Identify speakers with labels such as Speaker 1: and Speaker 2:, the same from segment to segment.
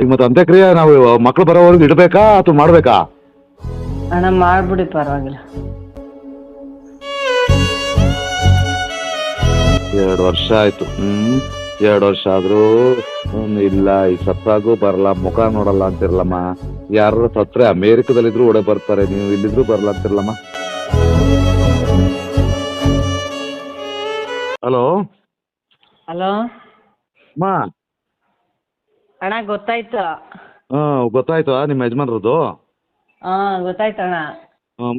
Speaker 1: ಈಗ ಮತ್ತೆ ಅಂತ್ಯಕ್ರಿಯೆ ನಾವು ಮಕ್ಳು ಬರೋವರೆಗೂ ಇಡಬೇಕಾ ಅಥವಾ ಮಾಡಬೇಕಾ?
Speaker 2: ಅಣ್ಣ ಮಾಡ್ಬಿಡಿ ಪರವಾಗಿಲ್ಲ.
Speaker 1: ಎರಡು ವರ್ಷ ಆಯ್ತು. ಹ್ಮ್ ಎರಡು ವರ್ಷ ಆದ್ರೂ ಹ್ಮ್, ಇಲ್ಲ ಈ ಸತ್ತಾಗೂ ಬರಲ್ಲ ಮುಖ ನೋಡಲ್ಲ ಅಂತಿರಲಮ್ಮ ಯಾರು ಸತ್ರೆ ಅಮೇರಿಕದಲ್ಲಿದ್ರು ಓಡೆ ಬರ್ತಾರೆ ನೀವು ಇಲ್ಲಿದ್ರು ಬರಲ್ಲ ಅಂತಿರಲಮ್ಮ ಹಲೋ?
Speaker 2: ಹಲೋ?
Speaker 1: ಮಾ
Speaker 2: ಅಣ್ಣ ಗೊತ್ತಾಯ್ತು.
Speaker 1: ಹಾ ಗೊತ್ತಾಯ್ತಾ ನಿಮ್ಮ ಯಜಮಾನ್ರದ್ದು?
Speaker 2: ಹಾ ಗೊತ್ತಾಯ್ತು ಅಣ್ಣ.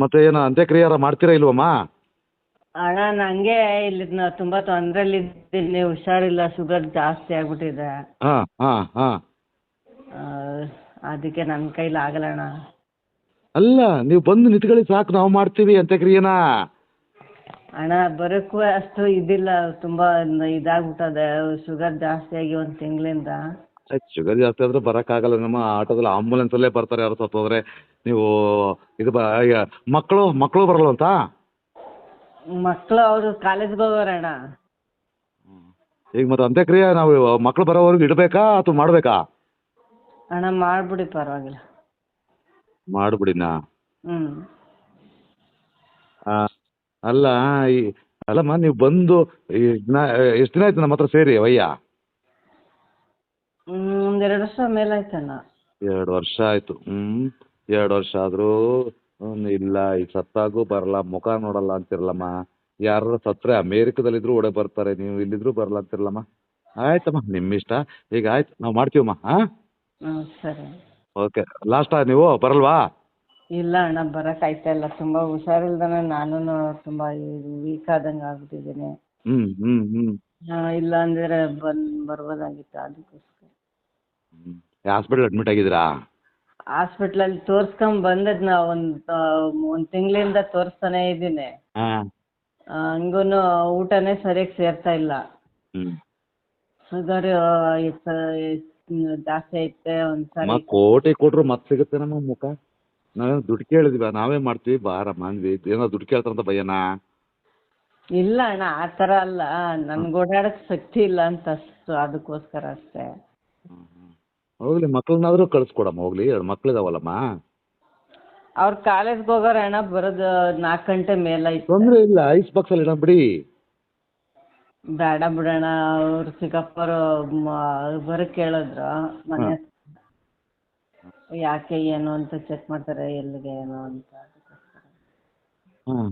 Speaker 1: ಮತ್ತೆ ಏನು ಅಂತ್ಯಕ್ರಿಯಾರ ಮಾಡ್ತೀರಾ ಇಲ್ವಮ್ಮ?
Speaker 2: ಅಣ್ಣ ನನಗೆ ಇಲ್ಲಿ ನ- ತುಂಬಾ ತೊಂದ್ರೆಲಿದ್ದೀನಿ ಹುಷಾರಿಲ್ಲ ಶುಗರ್ ಜಾಸ್ತಿ ಆಗ್ಬಿಟ್ಟಿದೆ.
Speaker 1: ಹಾ ಹಾ ಹಾ.
Speaker 2: ಆ, ಅದಕ್ಕೆ ನನ್ನ ಕೈಲಿ ಆಗಲ್ಲ ಅಣ್ಣ.
Speaker 1: ಅಲ್ಲ ನೀವು ಬಂದು ನಿಂತ್ಕೊಳ್ಳಿ ಸಾಕು ನಾವು ಮಾಡ್ತೀವಿ ಅಂತ್ಯಕ್ರಿಯೆನ.
Speaker 2: ಅಣ್ಣ ಬರೋಕ್ಕೂ ಅಷ್ಟು ಇದಿಲ್ಲ. ತುಂಬಾ ಇದಾಗ್ಬಿಟ್ಟದೆ. ಶುಗರ್ ಜಾಸ್ತಿ ಆಗಿ ಒಂದು ತಿಂಗಳಿಂದ.
Speaker 1: ಶುಗರ್ ಜಾಸ್ತಿ ಆದ್ರೆ ಬರೋಕ್ಕಾಗಲ್ಲ. ನಮ್ಮ ಆಟೋದಲ್ಲಿ ಆಂಬುಲೆನ್ಸ್ ಅಲ್ಲೇ ಬರ್ತಾರೆ ಯಾರು ಸತ್ತೋದ್ರೆ. ನೀವು ಇದು ಬ ಮಕ್ಕಳು ಮಕ್ಕಳು ಬರಲ್ಲ ಅಂತ?
Speaker 2: ಮಕ್ಕಳು ಅವರು ಕಾಲೇಜ್ಗೆ ಹೋಗೋರಣ್ಣ
Speaker 1: ಈಗ ಮತ್ತೆ ಅಂತ್ಯಕ್ರಿಯೆ ನಾವು ಮಕ್ಕಳು ಬರೋವರೆಗೂ ಇಡಬೇಕಾ ಅಥವಾ ಮಾಡಬೇಕಾ?
Speaker 2: ಅಣ್ಣ ಮಾಡ್ಬಿಡಿ ಪರವಾಗಿಲ್ಲ.
Speaker 1: ಮಾಡ್ಬಿಡಿನ? ಅಲ್ಲ ಈ ಅಲ್ಲಮ್ಮ ನೀವು ಬಂದು ಈ ದಿನ ಎಷ್ಟು ದಿನ ಆಯ್ತು ನಮ್ಮ ಹತ್ರ ಸೇರಿ ವಯ್ಯ?
Speaker 2: ಹ್ಮ್ ಒಂದೆರಡು ವರ್ಷ ಮೇಲಾಯ್ತಣ್ಣ
Speaker 1: ಎರಡು ವರ್ಷ ಆಯ್ತು. ಹ್ಮ್ ಎರಡು ವರ್ಷ ಆದ್ರೂ ಹ್ಮ್, ಇಲ್ಲ ಈ ಸತ್ತಾಗೂ ಬರಲ್ಲ ಮುಖ ನೋಡಲ್ಲ ಅಂತಿರಲಮ್ಮ ಯಾರು ಸತ್ರೆ ಅಮೇರಿಕದಲ್ಲಿದ್ರು ಓಡೆ ಬರ್ತಾರೆ ನೀವು ಇಲ್ಲಿದ್ರು ಬರಲ್ಲ ಅಂತಿರಲಮ್ಮ ಆಯ್ತಮ್ಮ ನಿಮ್ಮ ಇಷ್ಟ ಈಗ ಆಯ್ತು ನಾವು ಮಾಡ್ತೀವಮ್ಮ ಹಾ?
Speaker 2: ಹ್ಮ್ ಸರಿ.
Speaker 1: ಓಕೆ ಲಾಸ್ಟಾ ನೀವು ಬರಲ್ವಾ?
Speaker 2: ಇಲ್ಲ ಅಣ್ಣ ಬರಕ್ ಆಯ್ತಾ ಇಲ್ಲ. ತುಂಬಾ ಹುಷಾರಿಲ್ದಾನೆ ನಾನು ತುಂಬಾ ವೀಕ್ ಆದಂಗೆ ಆಗ್ಬಿಟ್ಟಿದ್ದೀನಿ.
Speaker 1: ಹ್ಮ್ ಹ್ಮ್ ಹ್ಞೂ
Speaker 2: ಹಾ, ಇಲ್ಲ ಅಂದ್ರೆ ಬಂದ್ ಬರ್ಬೋದಾಗಿತ್ತು ಅದಕ್ಕೋಸ್ಕರ.
Speaker 1: ಹಾಸ್ಪಿಟಲ್ ಅಡ್ಮಿಟ್ ಆಗಿದ್ದೀರಾ?
Speaker 2: ಹಾಸ್ಪಿಟ್ಲಲ್ಲಿ ತೋರ್ಸ್ಕೊಂಡ್ ಬಂದದ್ ನಾ ಒಂದ್ ಒಂದ್ ತಿಂಗಳಿಂದ ತೋರಿಸ್ತಾನೆ ಇದ್ದೀನಿ.
Speaker 1: ಹಾಂ.
Speaker 2: ಹಂಗೂನು ಊಟನೇ ಸರಿಯಾಗಿ ಸೇರ್ತಾ ಇಲ್ಲ.
Speaker 1: ಹ್ಞೂ
Speaker 2: ಶುಗರ್ ಜಾಸ್ತಿ ಐತೆ ಒಂದ್ಸರಿ.
Speaker 1: ಕೋಟಿ ಕೊಟ್ರು ಮತ್ತೆ ಸಿಗುತ್ತೆ ನಮ್ಮ ಮುಖ. ನಾವೇನು ದುಡ್ಡು ಕೇಳಿದ್ವಿ ನಾವೇ ಮಾಡ್ತೀವಿ ಬಾರಮ್ಮ ಅಂದ್ವಿ. ಏನೋ ದುಡ್ಡು ಕೇಳ್ತಾರಂತ ಭಯನಾ?
Speaker 2: ಇಲ್ಲ ಅಣ್ಣ ಆ ತರ ಅಲ್ಲ. ನನ್ಗೆ ಓಡಾಡಕ್ ಶಕ್ತಿ ಇಲ್ಲ ಅಂತ ಅಷ್ಟು ಅದಕ್ಕೋಸ್ಕರ ಅಷ್ಟೇ.
Speaker 1: ಹೋಗ್ಲಿ ಮಕ್ಳನ್ನಾದ್ರೂ ಕಳಿಸ್ಕೊಡಮ್ಮ ಹೋಗ್ಲಿ. ಎರಡು ಮಕ್ಳಿದಾವಲ್ಲಮ್ಮ.
Speaker 2: ಅವ್ರ ಕಾಲೇಜ್ಗೆ ಹೋಗೋರು ಅಣ್ಣ ಬರೋದು ನಾಲ್ಕು ಗಂಟೆ ಮೇಲೆ
Speaker 1: ತೊಂದ್ರೆ ಇಲ್ಲ ಐಸ್ ಬಾಕ್ಸ್ ಅಲ್ಲಿ ಇಡೋಣ ಬಿಡಿ
Speaker 2: ಬೇಡ ಬಿಡೋಣ ಅವ್ರು ಚಿಕ್ಕಪ್ಪರು ಬರಕ್ ಕೇಳಿದ್ರು ಮನೆ. ಯಾಕೆ ಏನು ಅಂತ ಚೆಕ್ ಮಾಡ್ತಾರೆ ಎಲ್ಲಿಗೆ ಏನು ಅಂತ. ಅದಕ್ಕೋಸ್ಕರ
Speaker 1: ಹಾಂ